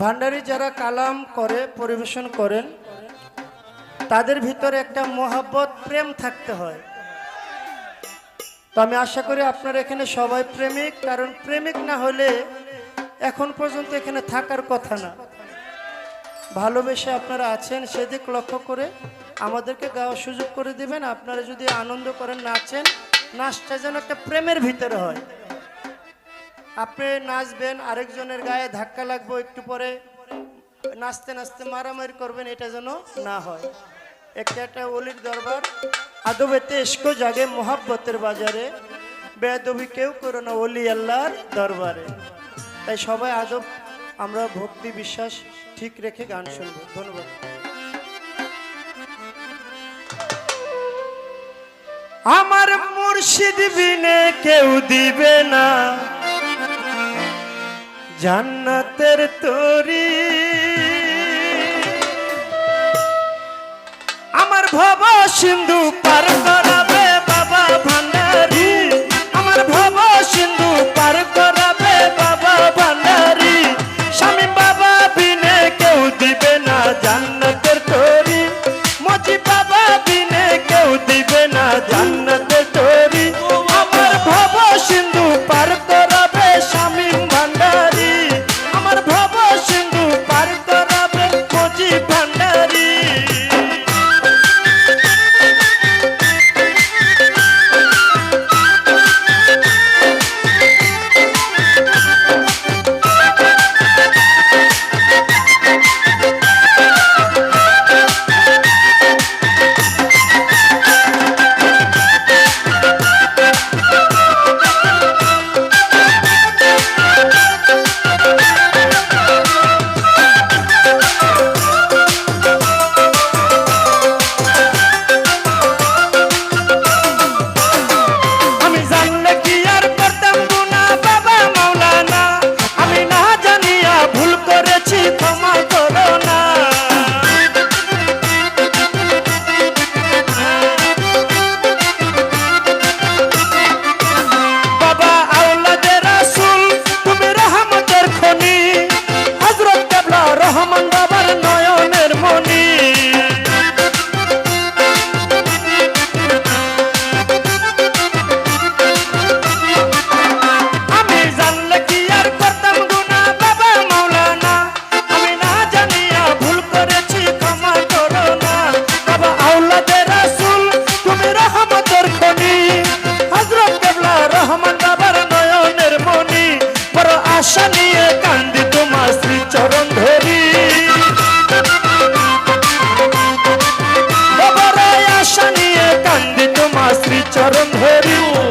ভান্ডারি যারা কালাম করে, পরিবেশন করেন, তাদের ভিতরে একটা মোহাব্বত, প্রেম থাকতে হয়। তো আমি আশা করি আপনারা এখানে সবাই প্রেমিক, কারণ প্রেমিক না হলে এখন পর্যন্ত এখানে থাকার কথা না। ভালোবেসে আপনারা আছেন, সেদিক লক্ষ্য করে আমাদেরকে গাওয়ার সুযোগ করে দিবেন। আপনারা যদি আনন্দ করেন, নাচেন, নাচটা যেন একটা প্রেমের ভিতরে হয়। আপনি নাচবেন, আরেকজনের গায়ে ধাক্কা লাগবো একটু পরে। নাচতে নাচতে মারামারি করবেন, এটা যেন না হয়। একটা একটা অলির দরবার আদবেতে ইস্কো জাগে মোহাব্বতের বাজারে। বেদবি কেউ করো না অলি আল্লাহর দরবারে। তাই সবাই আদব, আমরা ভক্তি বিশ্বাস ঠিক রেখে গান শুনব। ধন্যবাদ। আমার মুর্শিদ বিনে কেউ দিবে না। জান্নাতের তরি। আমার ভব সিন্ধু পার করাবে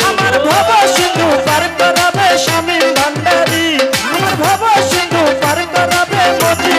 আমার ভব সিন্ধু পার করাবে স্বামী ভান্ডারী। আমার ভব সিন্ধু পার করাবে মতি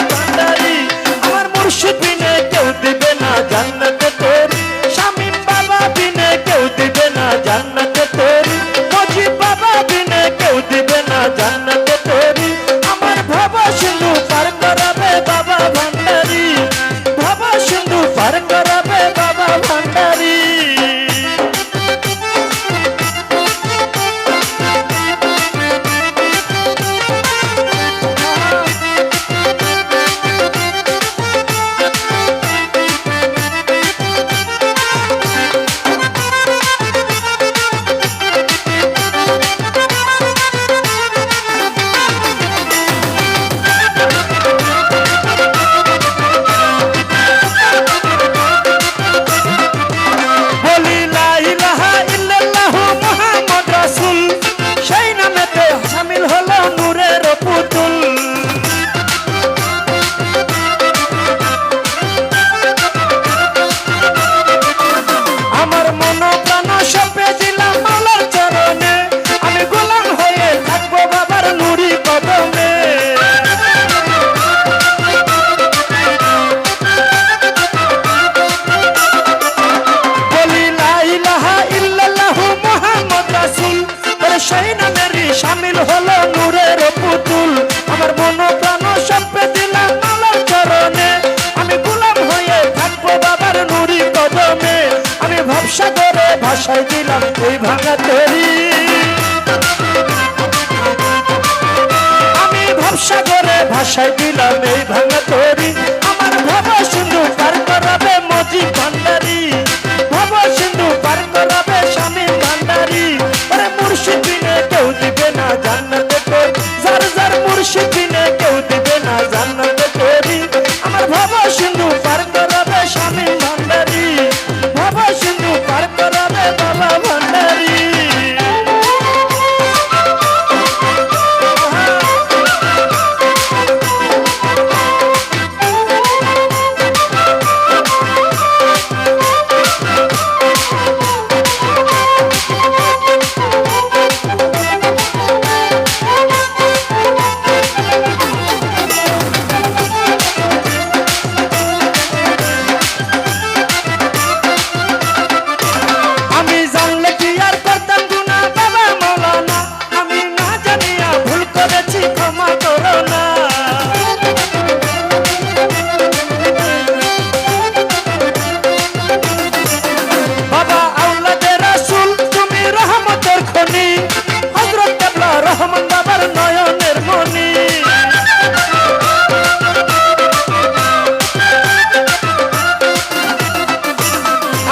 আশায় দিলাম এই ভাঙা তরি। আমার ভব সিন্ধু পার করাবে মজি ভান্ডারি। ভব সিন্ধু পার করাবে স্বামী ভান্ডারি। আরে মুর্শিদ কেউ দিবে না জান্নাতে।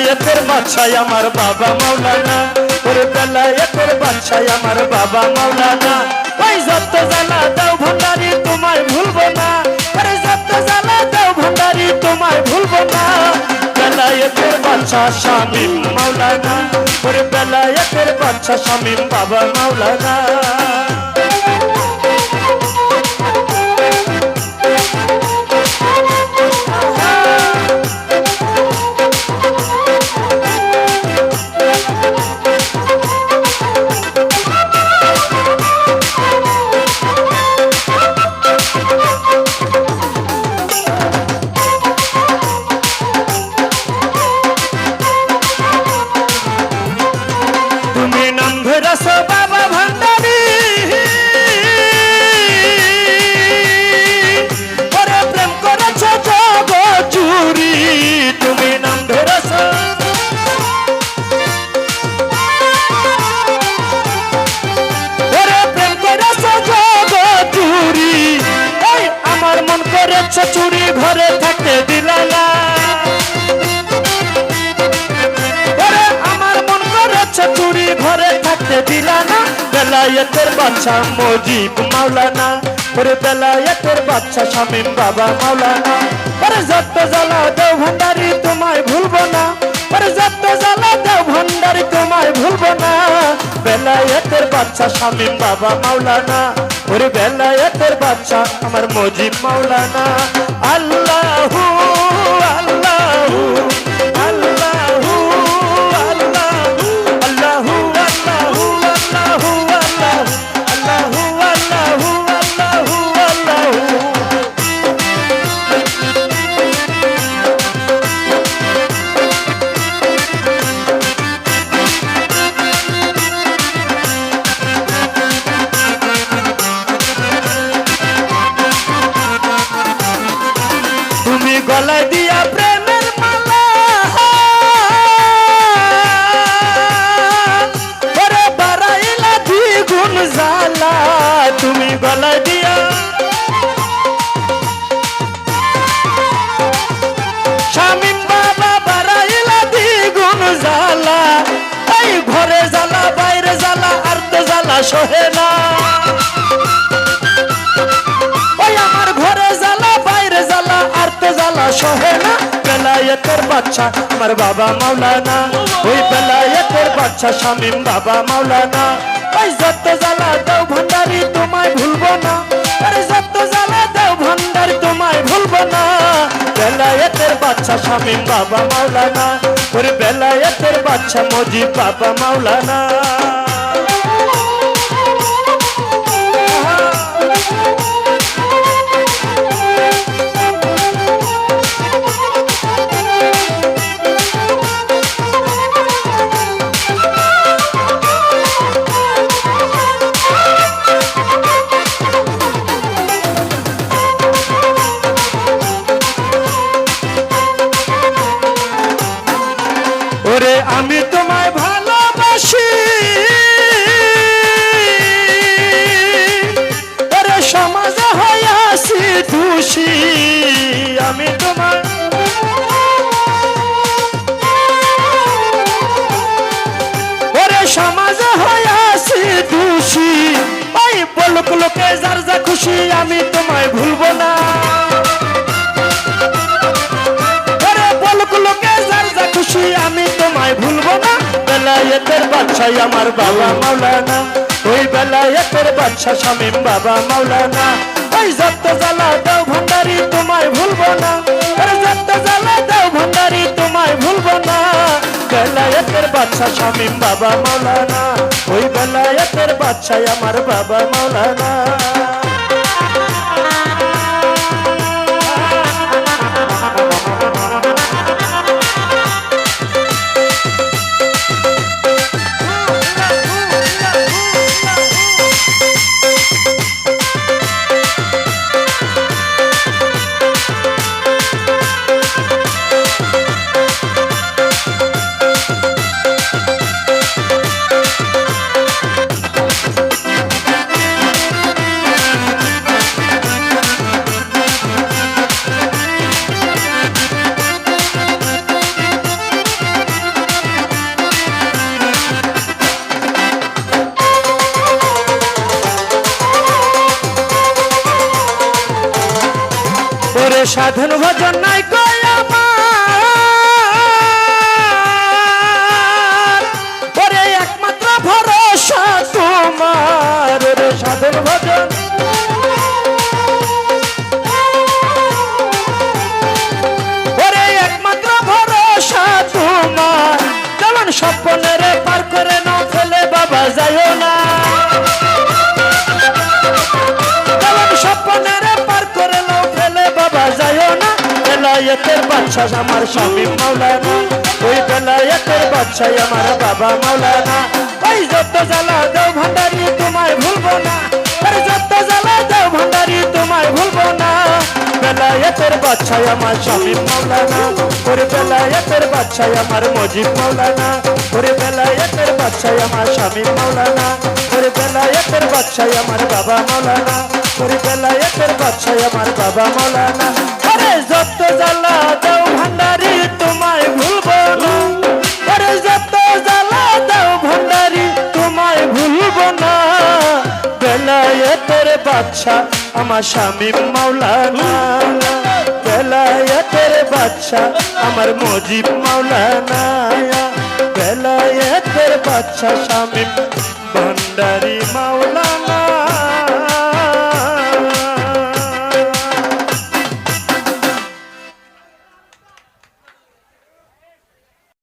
বেলায়েতের বাচ্চাই আমার বাবা মাওলানা। ওরে বেলায়েতের বাচ্চাই আমার বাবা মাওলানা। ওই যত জ্বালা দাও ভান্ডারি, তোমায় ভুলবো না। আরে যত জ্বালা দাও ভান্ডারি, তোমায় ভুলবো না। বেলায়েতের বাচ্চা শামিম মাওলানা। ওরে বেলায়েতের বাচ্চা শামিম বাবা মাওলানা। ঘরে থাকতে না। বেলায়েতের বাচ্চা মজিব মাওলানা। ওরে বেলায়েতের বাচ্চা শামিম বাবা মাওলানা। ওরে যত জ্বালা দেও ভান্ডারি, তোমায় ভুলবো না। ওরে যত জ্বালা দেও ভান্ডারি, তোমায় ভুলবো না। বেলায়েতের বাচ্চা শামিম বাবা মাওলানা। ওরে বেলায়েতের বাচ্চা আমার মজিব মাওলানা। আল্লাহু দিয়া প্রেমের মালা। ওরে বাড়াইলা দ্বিগুণ জালা তুমি গলা দিয়া। স্বামী বাবা বাড়াইলা দ্বিগুণ জালা এই ঘরে জ্বালা, বাইরে জ্বালা, আর তো জ্বালা সহে না? বেলায়েতের বাচ্চা আমার বাবা মাওলানা। ওই বেলায়েতের বাচ্চা শামিম বাবা মাওলানা। ওই যত জ্বালা দাও ভান্ডারি তোমায় ভুলবো না। আরে যত জ্বালা দাও ভান্ডারি তোমায় ভুলবো না। বেলায়েতের বাচ্চা শামিম বাবা মাওলানা। ওরে বেলায়েতের বাচ্চা মজিব বাবা মাওলানা। খুশি, আমি তোমায় ভুলবো না। খুশি, আমি তোমায় ভুলবো না। বেলায়েতের বাচ্চাই আমার বাবা মাওলানা। ওই বেলায়েতের বাচ্চা শামিম বাবা মাওলানা। ওই যত জ্বালা দাও ভান্ডারি, তোমায় ভুলবো না। ওরে যত জ্বালা দাও ভান্ডারি, তোমায় ভুলবো না। বেলায়েতের বাচ্চা শামিম বাবা মাওলানা। ওই বেলায়েতের বাচ্চাই আমার বাবা মাওলানা। সাধন ভজন নাই বেলায়েতের বাচ্চা আমার স্বামী মাওলানা। ওই বেলায়েতের বাচ্চাই আমার বাবা মাওলানা। ওই যত জ্বালা দেও ভান্ডারি, তোমায় ভুলবো না। বেলায়েতের বাচ্চাই আমার স্বামী মাওলানা ওরে বেলায়েতের বাচ্চাই আমার মজিব মাওলানা ওরে বেলায়েতের বাচ্চাই আমার স্বামী মাওলানা ওরে বেলায়েতের বাচ্চাই আমার বাবা মাওলানা ওরে বেলায়েতের বাচ্চাই আমার বাবা মাওলানা আরে যত জ্বালা দাও ভান্ডারি, তোমায় ভুলবো না। আরে যত জ্বালা দাও ভান্ডারি, তোমায় ভুলবো না। বেলায়েতের বাচ্চা আমার স্বামী মাওলানা বেলায়েতের বাচ্চা আমার মজিব মাওলানা বেলায়েতের বাচ্চা স্বামী ভান্ডারি মাওলানা